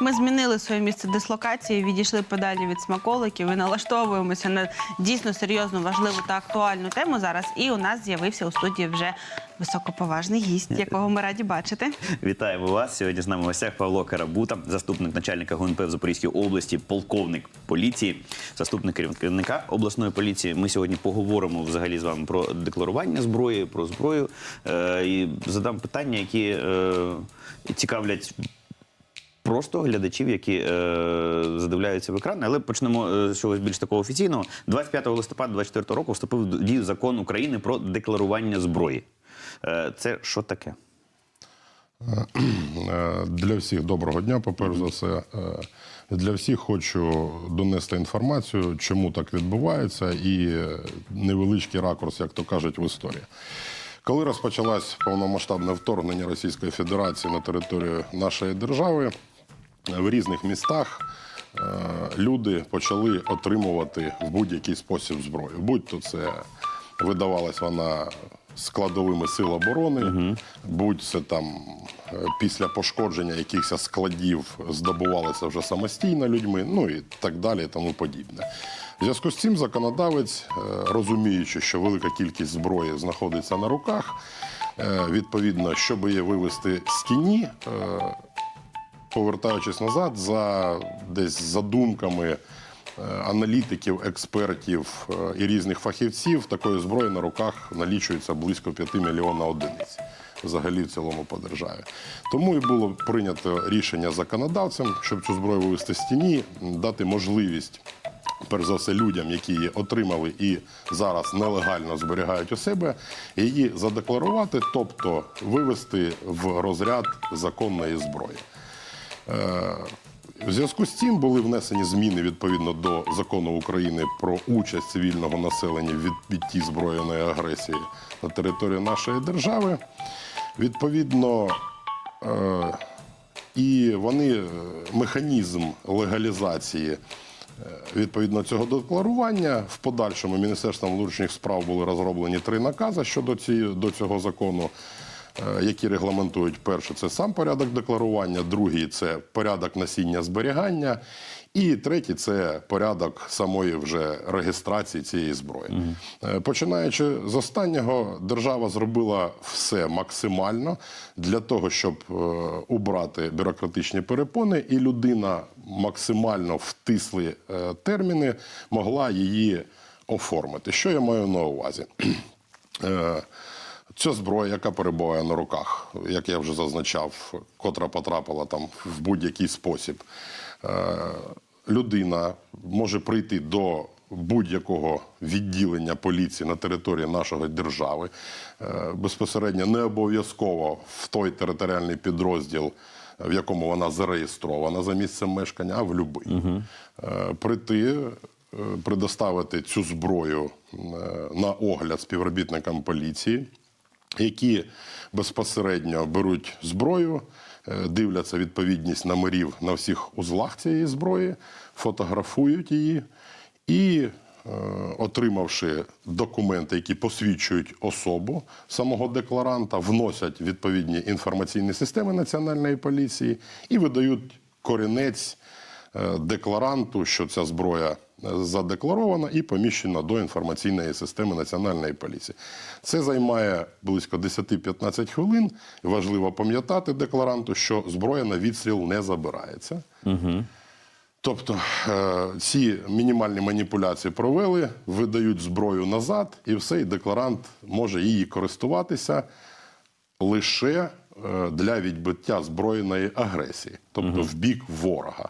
Ми змінили своє місце дислокації, відійшли подалі від смаколиків і налаштовуємося на дійсно серйозну, важливу та актуальну тему зараз. І у нас з'явився у студії вже високоповажний гість, якого ми раді бачити. Вітаємо вас. Сьогодні з нами в гостях Павло Карабута, заступник начальника ГУНП в Запорізькій області, полковник поліції, заступник керівника обласної поліції. Ми сьогодні поговоримо взагалі з вами про декларування зброї, про зброю е, і задам питання, які е, цікавлять. Просто глядачів, які е, задивляються в екран, але почнемо е, з чогось більш такого офіційного. 25 листопада 2024 року вступив в дію закон України про декларування зброї. Е, це що таке? Е, Для всіх доброго дня, по-перше за все. Е, Для всіх хочу донести інформацію, чому так відбувається, і е, невеличкий ракурс, як то кажуть, в історії. Коли розпочалось повномасштабне вторгнення Російської Федерації на територію нашої держави, в різних містах е, люди почали отримувати в будь-який спосіб зброю. Будь-то це видавалась вона складовими сил оборони, будь це там е, після пошкодження якихось складів здобувалося вже самостійно людьми, ну і так далі, і тому подібне. В зв'язку з цим законодавець, е, розуміючи, що велика кількість зброї знаходиться на руках, відповідно, щоб її вивести з тіні, повертаючись назад, за десь задумками е, аналітиків, експертів е, і різних фахівців, такої зброї на руках налічується близько 5 мільйонів одиниць. Взагалі в цілому по державі. Тому і було прийнято рішення законодавцем, щоб цю зброю вивести з тіні, дати можливість, перш за все, людям, які її отримали і зараз нелегально зберігають у себе, її задекларувати, тобто вивести в розряд законної зброї. В зв'язку з цим були внесені зміни відповідно до закону України про участь цивільного населення в відбитті збройної агресії на території нашої держави. Відповідно, е, і вони е, механізм легалізації. е, Відповідно цього декларування в подальшому Міністерством внутрішніх справ були розроблені три накази щодо до цього закону, е, які регламентують перше, це сам порядок декларування, другий це порядок носіння зберігання, і третій це порядок самої вже реєстрації цієї зброї. Е, Починаючи з останнього, держава зробила все максимально для того, щоб е, убрати бюрократичні перепони, і людина максимально в тислі е, терміни могла її оформити. Що я маю на увазі? Ця зброя, яка перебуває на руках, як я вже зазначав, котра потрапила там в будь-який спосіб, е, людина може прийти до будь-якого відділення поліції на території нашої держави. Е, Безпосередньо не обов'язково в той територіальний підрозділ, в якому вона зареєстрована за місцем мешкання, а в будь-який. Е, Прийти предоставити цю зброю на огляд співробітникам поліції, які безпосередньо беруть зброю, е, дивляться відповідність номерів на всіх узлах цієї зброї, фотографують її і, е, отримавши документи, які посвідчують особу самого декларанта, вносять відповідні інформаційні системи Національної поліції і видають корінець е, декларанту, що ця зброя задекларована і поміщена до інформаційної системи Національної поліції. Це займає близько 10-15 хвилин. Важливо пам'ятати декларанту, що зброя на відстріл не забирається. Тобто е, ці мінімальні маніпуляції провели, видають зброю назад, і все, і декларант може її користуватися лише е, для відбиття збройної агресії, тобто в бік ворога.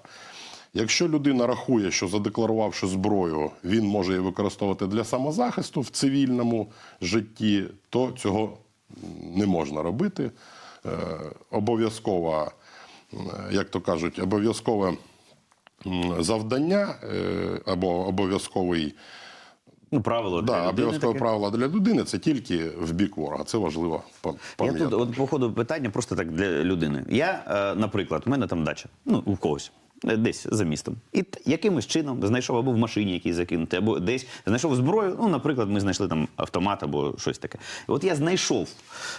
Якщо людина рахує, що задекларувавши зброю, він може її використовувати для самозахисту в цивільному житті, то цього не можна робити. Е, Обов'язкова, як то кажуть, обов'язкове завдання е, або обов'язковий Ну, правило. да, для людини обов'язкове правило для людини це тільки в бік ворога. Це важливо Я тут, от, по ходу питання просто так для людини. Я, е, наприклад, в мене там дача, ну, у когось. Е, Десь за містом, і якимось чином знайшов або в машині якийсь закинути, або десь знайшов зброю. Ну, наприклад, ми знайшли там автомат або щось таке. От я знайшов,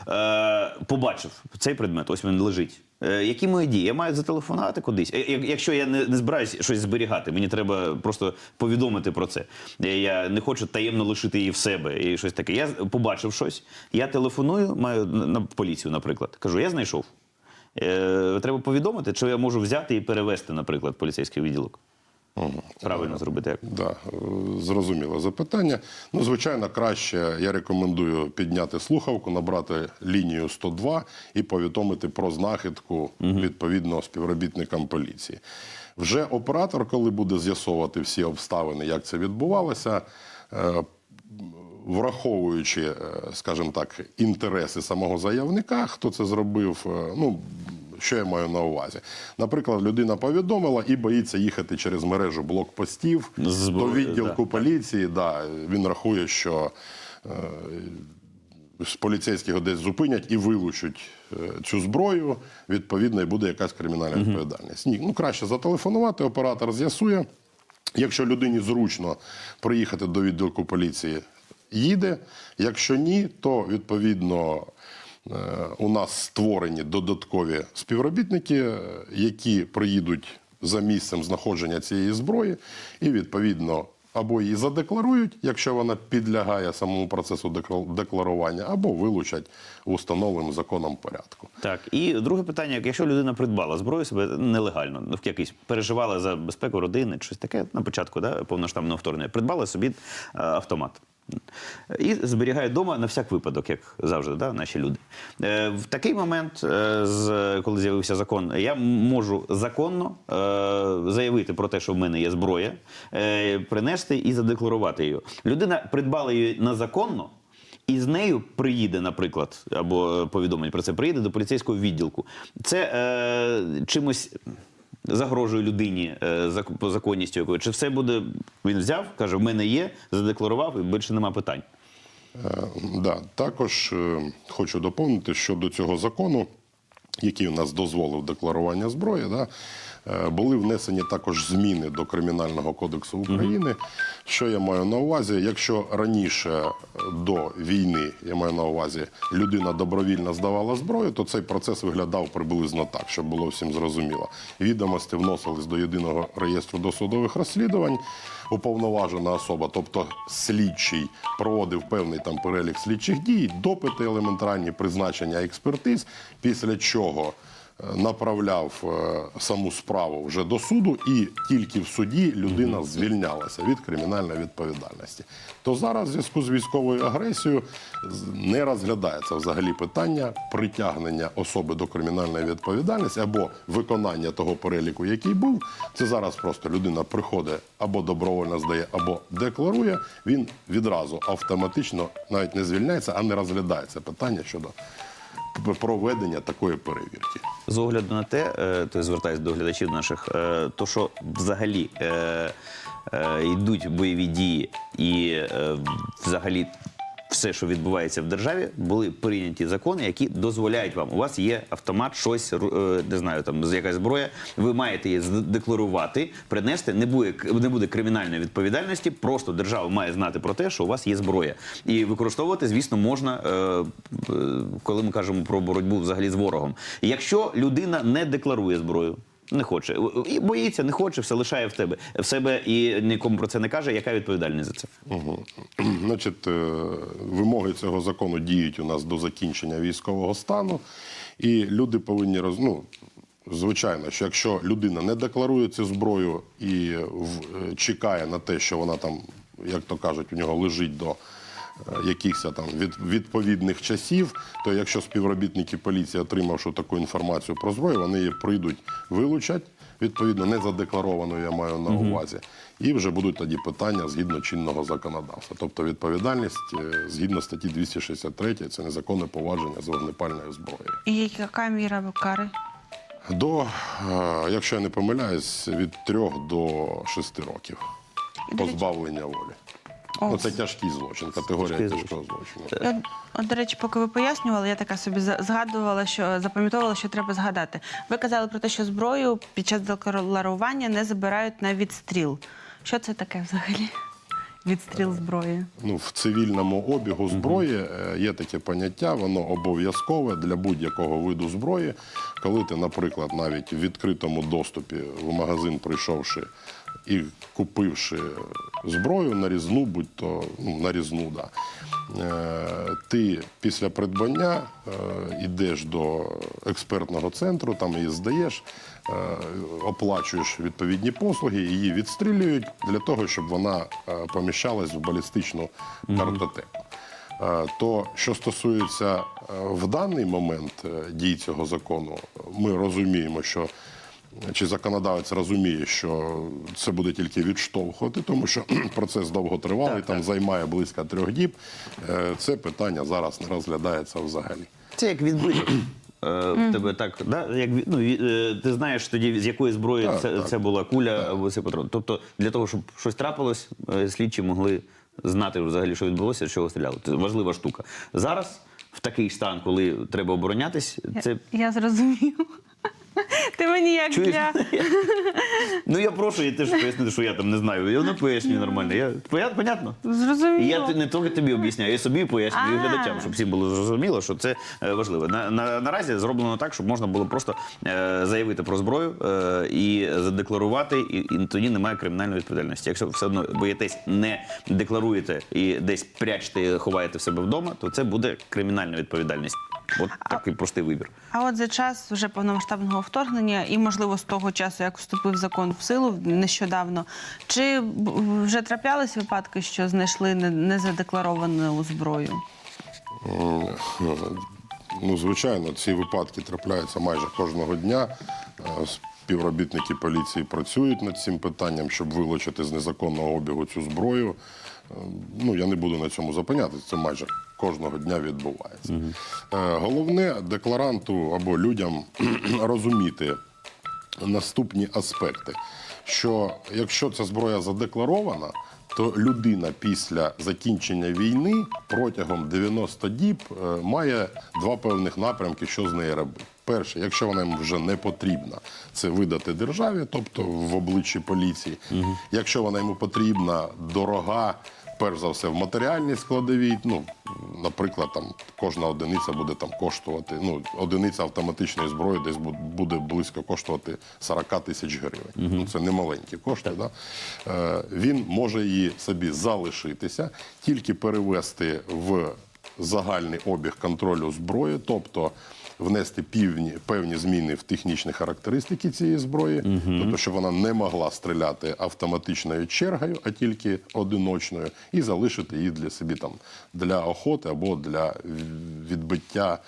е, побачив цей предмет, ось він лежить. Е, Які мої дії? Я маю зателефонувати кудись. Е, Якщо я не, збираюсь щось зберігати, мені треба просто повідомити про це. Я не хочу таємно лишити її в себе і щось таке. Я побачив щось, я телефоную, маю на поліцію, наприклад. Кажу, я знайшов. Е, Треба повідомити, що я можу взяти і перевести, наприклад, поліцейський відділок. Правильно зробити як. Да, е, зрозуміло запитання. Ну, звичайно, краще я рекомендую підняти слухавку, набрати лінію 102 і повідомити про знахідку відповідно співробітникам поліції. Вже оператор, коли буде з'ясовувати всі обставини, як це відбувалося. Враховуючи, е, скажімо так, інтереси самого заявника, хто це зробив, е, ну що я маю на увазі? Наприклад, людина повідомила і боїться їхати через мережу блокпостів З- до відділку да. поліції. Да, він рахує, що е, з поліцейських десь зупинять і вилучать цю зброю. Відповідно, і буде якась кримінальна відповідальність. Ні, ну краще зателефонувати, оператор з'ясує. Якщо людині зручно приїхати до відділку поліції, їде. Якщо ні, то відповідно е, у нас створені додаткові співробітники, е, які приїдуть за місцем знаходження цієї зброї, і відповідно або її задекларують, якщо вона підлягає самому процесу декла- декларування, або вилучать в установленому законом порядку. Так, і друге питання: якщо людина придбала зброю себе нелегально, ну, в якийсь переживала за безпеку родини, щось таке на початку да, повноштабного вторгнення, придбала собі е, автомат. І зберігає вдома на всяк випадок, як завжди, да, наші люди. Е, в такий момент, е, з, коли з'явився закон, я можу законно е, заявити про те, що в мене є зброя, е, принести і задекларувати її. Людина придбала її незаконно, і з нею приїде, наприклад, або е, повідомить про це, приїде до поліцейського відділку. Це е, чимось загрожує людині е, по законністю якої. Чи все буде він взяв, каже, в мене є, задекларував і більше нема питань. Е, Да. Також е, хочу доповнити щодо цього закону, який у нас дозволив декларування зброї. Да, були внесені також зміни до Кримінального кодексу України. Що я маю на увазі? Якщо раніше е, до війни, я маю на увазі, людина добровільно здавала зброю, то цей процес виглядав приблизно так, щоб було всім зрозуміло. Відомості вносились до єдиного реєстру досудових розслідувань. Уповноважена особа, тобто слідчий, проводив певний там перелік слідчих дій, допити елементарні призначення експертиз, після чого е, направляв е, саму справу вже до суду, і тільки в суді людина звільнялася від кримінальної відповідальності. То зараз, в зв'язку з військовою агресією, не розглядається взагалі питання притягнення особи до кримінальної відповідальності або виконання того переліку, який був. Це зараз просто людина приходить або добровольно здає, або декларує. Він відразу автоматично навіть не звільняється, а не розглядається питання щодо проведення такої перевірки. З огляду на те, е, то звертаюся до глядачів наших, е, то що взагалі е, йдуть бойові дії і взагалі. Все, що відбувається в державі, були прийняті закони, які дозволяють вам. У вас є автомат, щось е, не знаю, там якась зброя. Ви маєте її задекларувати, принести. Не буде не буде кримінальної відповідальності. Просто держава має знати про те, що у вас є зброя, і використовувати, звісно, можна, е, е, коли ми кажемо про боротьбу взагалі з ворогом. Якщо людина не декларує зброю. Не хоче і боїться, не хоче, все лишає в тебе в себе і нікому про це не каже. Яка відповідальність за це? Значить, е, вимоги цього закону діють у нас до закінчення військового стану, і люди повинні роз... ну, Звичайно, що якщо людина не декларує цю зброю і в- е, чекає на те, що вона там, як то кажуть, у нього лежить до е, якихось там від, відповідних часів, то якщо співробітники поліції, отримавши таку інформацію про зброю, вони її прийдуть, вилучать, відповідно, не задекларованою, я маю на увазі, і вже будуть тоді питання згідно чинного законодавства. Тобто відповідальність е, згідно статті 263 це незаконне повадження з вогнепальною зброєю. І яка міра кари? До, е, якщо я не помиляюсь, від 3 до 6 років позбавлення волі. О. Ну, це тяжкий злочин, категорія Тяжкий тяжкого злочину. От, от, до речі, поки ви пояснювали, я така собі за- згадувала, що запам'ятовувала, що треба згадати. Ви казали про те, що зброю під час декларування не забирають на відстріл. Що це таке взагалі? відстріл зброї? ну, в цивільному обігу зброї е, є таке поняття, воно обов'язкове для будь-якого виду зброї. Коли ти, наприклад, навіть в відкритому доступі в магазин прийшовши і купивши зброю нарізну, будь то ну, нарізну, да, е, ти після придбання е, йдеш до експертного центру, там її здаєш, е, оплачуєш відповідні послуги, її відстрілюють для того, щоб вона поміщалась в балістичну картотеку. То, що стосується в даний момент дій цього закону, ми розуміємо, що чи законодавець розуміє, що це буде тільки відштовхувати, тому що процес довготривалий, там займає близько трьох діб. Е, Це питання зараз не розглядається взагалі. Це як відбити. Е, Тебе так, да? як, ну, е, ти знаєш тоді, з якої зброї Так, це, так. це була куля або це патрон. Тобто для того, щоб щось трапилось, слідчі могли знати взагалі, що відбулося, з чого стріляли. Це важлива штука. Зараз, в такий стан, коли треба оборонятись, це. Я зрозумів. Ти мені як Чуєш? для Ну я прошу, я теж пояснити, що я там не знаю. Я не пояснюю нормально. Я, поя- понятно? зрозуміло. Я т- не тільки тобі об'ясняю, я собі пояснюю і А. глядачам, щоб всім було зрозуміло, що це е, важливо. На, на, наразі зроблено так, щоб можна було просто е, заявити про зброю е, і задекларувати, і, і тоді немає кримінальної відповідальності. Якщо все одно боїтесь, не декларуєте і десь прячете, ховаєте в себе вдома, то це буде кримінальна відповідальність. От такий простий вибір. А от за час вже повномасштабного вторгнення, і можливо з того часу, як вступив закон в силу нещодавно, чи вже траплялись випадки, що знайшли незадекларовану зброю? Ну, звичайно, ці випадки трапляються майже кожного дня. Е, Співробітники поліції працюють над цим питанням, щоб вилучити з незаконного обігу цю зброю. Е, Ну, я не буду на цьому зупинятися, це майже кожного дня відбувається. Е, Головне декларанту або людям розуміти наступні аспекти. Що якщо ця зброя задекларована, то людина після закінчення війни протягом 90 діб е, має два певних напрямки, що з нею робити. Перше, якщо вона йому вже не потрібна, це видати державі, тобто в обличчі поліції. Якщо вона йому потрібна, дорога, перш за все, в матеріальній складовій. Ну, наприклад, там кожна одиниця буде там коштувати. Ну, одиниця автоматичної зброї десь буде близько коштувати 40 тисяч гривень. Ну, це не маленькі кошти. Да? Е, він може її собі залишитися, тільки перевести в загальний обіг контролю зброї, тобто внести півні, певні зміни в технічні характеристики цієї зброї, тобто, щоб вона не могла стріляти автоматичною чергою, а тільки одиночною, і залишити її для собі там для охоти або для відбиття,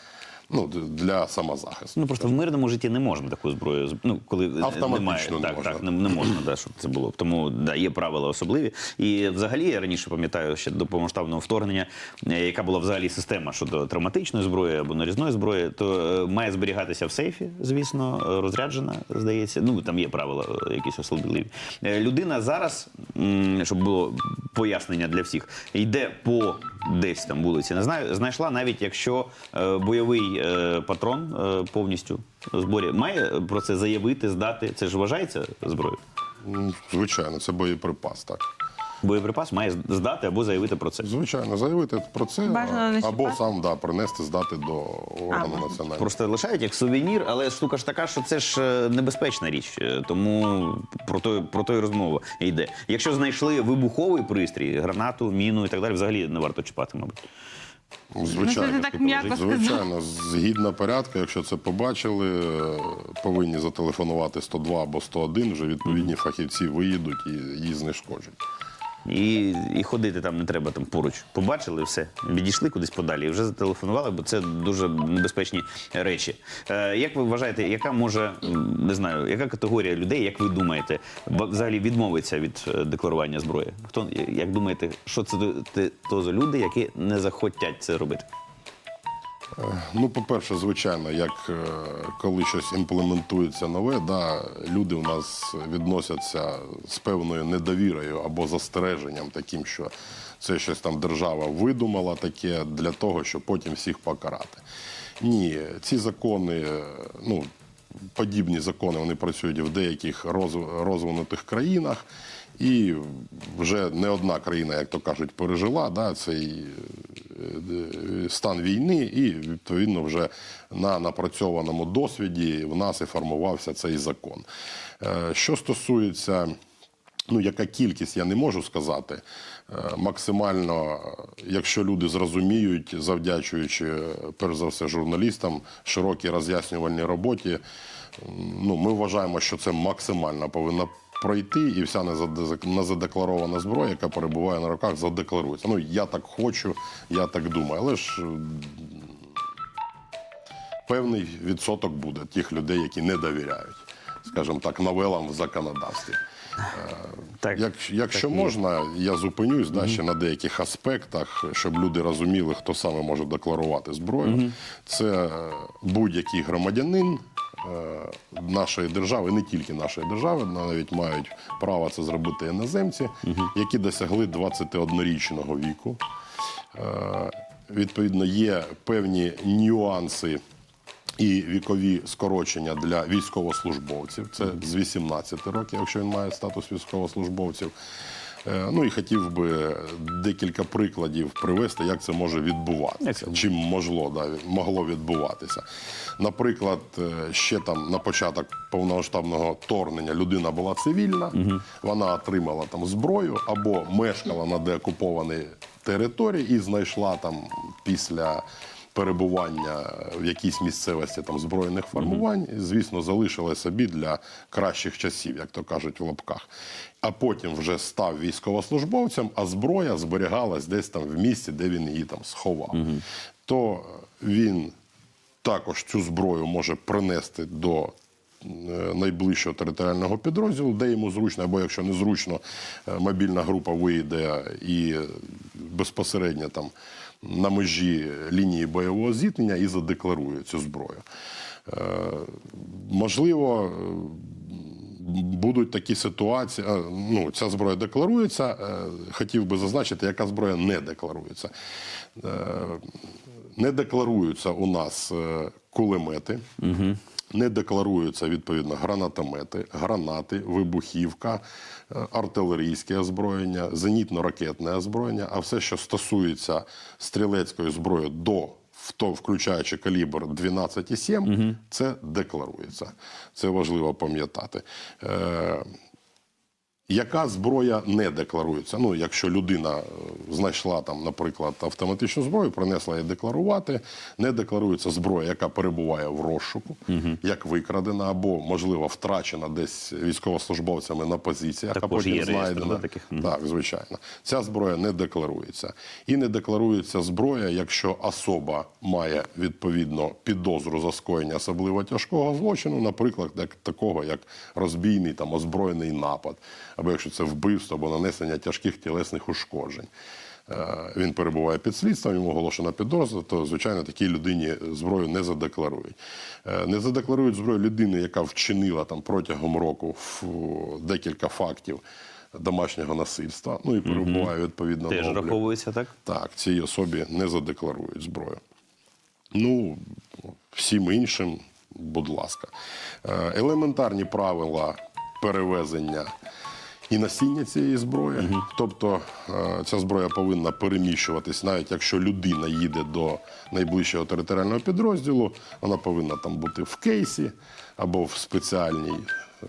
ну для самозахисту. Ну просто в мирному житті не можна таку зброю ну, коли Автоматично немає, не так, можна. так, не, не можна, да, щоб це було. Тому да, є правила особливі. І взагалі я раніше пам'ятаю ще до повномасштабного вторгнення, е, яка була взагалі система щодо травматичної зброї або нарізної зброї, то е, має зберігатися в сейфі, звісно, е, розряджена, здається. Ну там є правила якісь особливі. Людина зараз, щоб було пояснення для всіх, йде по десь там вулиці, не знаю, знайшла навіть якщо е, бойовий е, патрон е, повністю в зборі, має про це заявити, здати. Це ж вважається зброєю. Звичайно, це боєприпас, так. Боєприпас має здати або заявити про це. Звичайно, заявити про це Бажано не або чіпати. сам да, принести, здати до органу А, національної. Просто лишають як сувенір, але штука ж така, що це ж е, небезпечна річ. Е, Тому про то, про то і розмова йде. Якщо знайшли вибуховий пристрій, гранату, міну і так далі, взагалі не варто чіпати, мабуть. Звичайно, Ну, це так м'яко звичайно, згідно порядку, якщо це побачили, е, повинні зателефонувати 102 або 101, вже відповідні фахівці виїдуть і її знешкоджать. І, і ходити там не треба там поруч. Побачили все, відійшли кудись подалі і вже зателефонували, бо це дуже небезпечні речі. Е, як ви вважаєте, яка може не знаю, яка категорія людей, як ви думаєте, взагалі відмовиться від е, декларування зброї? Хто як думаєте, що це то за люди, які не захотять це робити? Ну, по-перше, звичайно, як е, коли щось імплементується нове, да, люди у нас відносяться з певною недовірою або застереженням, таким, що це щось там держава видумала таке для того, щоб потім всіх покарати. Ні, ці закони, е, ну, подібні закони вони працюють в деяких розвинутих країнах. І вже не одна країна, як то кажуть, пережила да, цей е, стан війни, і відповідно вже на напрацьованому досвіді в нас і формувався цей закон. Е, Що стосується Ну, яка кількість, я не можу сказати. Е, Максимально, якщо люди зрозуміють, завдячуючи перш за все журналістам, широкій роз'яснювальній роботі, ну, ми вважаємо, що це максимально повинно пройти, і вся незаде- незадекларована зброя, яка перебуває на руках, задекларується. Ну, я так хочу, я так думаю. Але ж певний відсоток буде тих людей, які не довіряють, скажімо так, новелам в законодавстві. Так, Як, якщо так можна, я зупинюсь да, ще на деяких аспектах, щоб люди розуміли, хто саме може декларувати зброю. Це е, будь-який громадянин е, нашої держави, не тільки нашої держави, навіть мають право це зробити іноземці, які досягли 21-річного віку. Е, Відповідно, є певні нюанси і вікові скорочення для військовослужбовців. Це з 18 років, якщо він має статус військовослужбовців. Е, Ну і хотів би декілька прикладів привести, як це може відбуватися, чим могло, да, могло відбуватися. Наприклад, е, ще там на початок повномасштабного вторгнення людина була цивільна, вона отримала там зброю або мешкала на деокупованій території і знайшла там після перебування в якійсь місцевості там збройних формувань, звісно, залишили собі для кращих часів, як то кажуть в лапках. А потім вже став військовослужбовцем, а зброя зберігалась десь там в місці, де він її там сховав. То він також цю зброю може принести до е, найближчого територіального підрозділу, де йому зручно, або якщо не зручно, е, мобільна група вийде і безпосередньо там на межі лінії бойового зіткнення і задекларує цю зброю. Е, Можливо, е, будуть такі ситуації. е, Ну, ця зброя декларується. Хотів би зазначити, яка зброя не декларується. Не декларуються у нас кулемети. Не декларуються відповідно гранатомети, гранати, вибухівка, е, артилерійське озброєння, зенітно-ракетне озброєння, а все, що стосується стрілецької зброї до в то включаючи калібр 12,7, це декларується. Це важливо пам'ятати. Е, яка зброя не декларується? Ну, якщо людина е, знайшла там, наприклад, автоматичну зброю, принесла її декларувати, не декларується зброя, яка перебуває в розшуку, як викрадена або, можливо, втрачена десь військовослужбовцями на позиціях, а потім є знайдена. таких? Так, звичайно. Ця зброя не декларується. І не декларується зброя, якщо особа має відповідно підозру за скоєння особливо тяжкого злочину, наприклад, як такого, як розбійний там озброєний напад, або якщо це вбивство або нанесення тяжких тілесних ушкоджень. Е, Він перебуває під слідством, йому оголошена підозра, то звичайно такій людині зброю не задекларують. Е, Не задекларують зброю людини, яка вчинила там протягом року декілька фактів домашнього насильства. Ну і перебуває відповідно Теж на раховується, так? Так, цій особі не задекларують зброю. Ну, всім іншим, будь ласка. Е, Елементарні правила перевезення і носіння цієї зброї. Тобто е, ця зброя повинна переміщуватись, навіть якщо людина їде до найближчого територіального підрозділу, вона повинна там бути в кейсі або в спеціальній. е,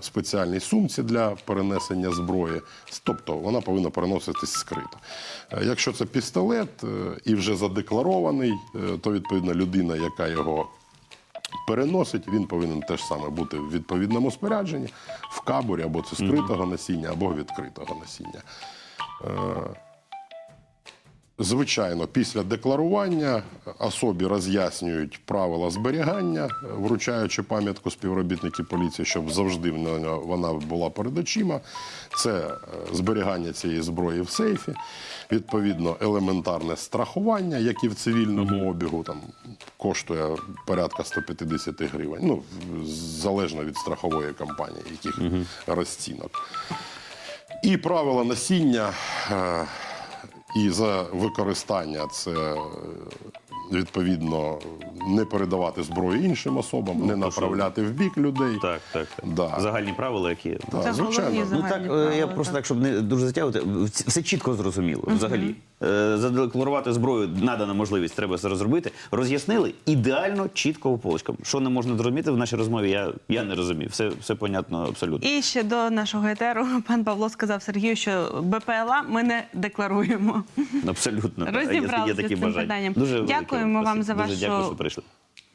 Спеціальній сумці для перенесення зброї, тобто вона повинна переноситись скрито. Е, Якщо це пістолет і вже задекларований, то відповідно людина, яка його переносить, він повинен теж саме бути в відповідному спорядженні, в кабурі або це скритого насіння, або відкритого насіння. Е, Звичайно, після декларування особі роз'яснюють правила зберігання, вручаючи пам'ятку співробітники поліції, щоб завжди вона була перед очима. Це е, зберігання цієї зброї в сейфі, відповідно, елементарне страхування, як і в цивільному обігу, там коштує порядка 150 гривень. Ну, залежно від страхової компанії, яких розцінок. І правила носіння. І за використання це е, відповідно не передавати зброю іншим особам, не направляти в бік людей. Так, так, так. Да. Загальні правила, які Так, Це звичайно. Ну так, е, правила, я просто так, щоб не дуже затягувати, все чітко зрозуміло взагалі. Е, Задекларувати зброю надана можливість, треба це розробити. Роз'яснили ідеально, чітко у полочкам. Що не можна зрозуміти в нашій розмові, я, я не розумів. Все, все понятно абсолютно. І ще до нашого етеру пан Павло сказав Сергію, що БПЛА ми не декларуємо. Абсолютно. Розібралися є такі з цим бажання. питанням. Дуже велике Дякуємо вам за Дуже вашу- дякую, що прийшли.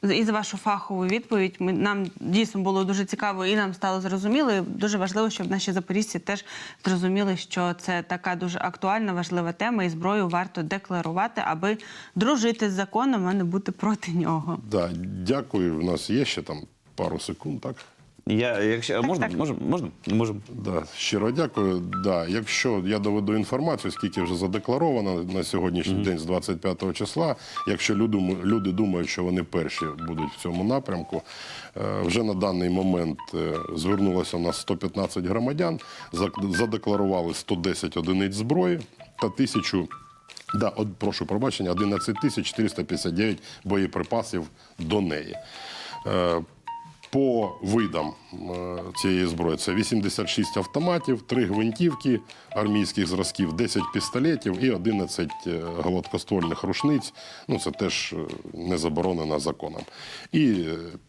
І за вашу фахову відповідь. Ми нам дійсно було дуже цікаво, і нам стало зрозуміло. І дуже важливо, щоб наші запорізьці теж зрозуміли, що це така дуже актуальна, важлива тема, і зброю варто декларувати, аби дружити з законом, а не бути проти нього. Да, дякую. У нас є ще там пару секунд, так? Я, якщо, а можна, так. можна, можна, можемо. Да, щиро дякую. Да, якщо я доведу інформацію, скільки вже задекларовано на сьогоднішній день з 25 числа, якщо люди, люди думають, що вони перші будуть в цьому напрямку, е, вже на даний момент е, звернулося у нас 115 громадян, задекларували 110 одиниць зброї та тисячу. Да, от, прошу пробачення, 11 тисяч 459 боєприпасів до неї. По видам е, цієї зброї це 86 автоматів, 3 гвинтівки армійських зразків, 10 пістолетів і 11 е, гладкоствольних рушниць. Ну це теж е, не заборонено законом. І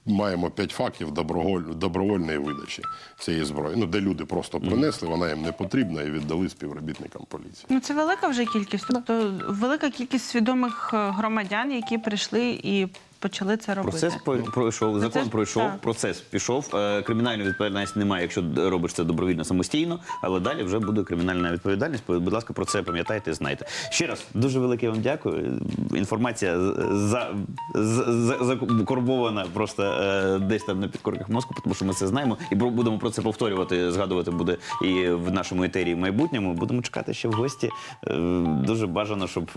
маємо 5 фактів доброволь- добровольної видачі цієї зброї. Ну де люди просто принесли, вона їм не потрібна і віддали співробітникам поліції. Ну це велика вже кількість. Тобто велика кількість свідомих громадян, які прийшли і почали це робити. Процес по- пройшов, закон ж- пройшов, так. процес пішов. Е, Кримінальної відповідальності немає, якщо робиш це добровільно самостійно, але далі вже буде кримінальна відповідальність. Будь ласка, про це пам'ятайте, знайте. Ще раз дуже велике вам дякую. Інформація за, за, за, закорбована просто е, десь там на підкорках мозку, тому що ми це знаємо і будемо про це повторювати, згадувати буде і в нашому етері в майбутньому. Будемо чекати ще в гості. Е, Дуже бажано, щоб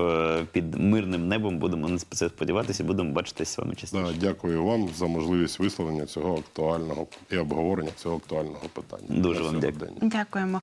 під мирним небом будемо на це сподіватися, будемо бачитись з вами частіше. Да, дякую вам за можливість висловлення цього актуального і обговорення цього актуального питання. Дуже на вам дякую. Дякуємо.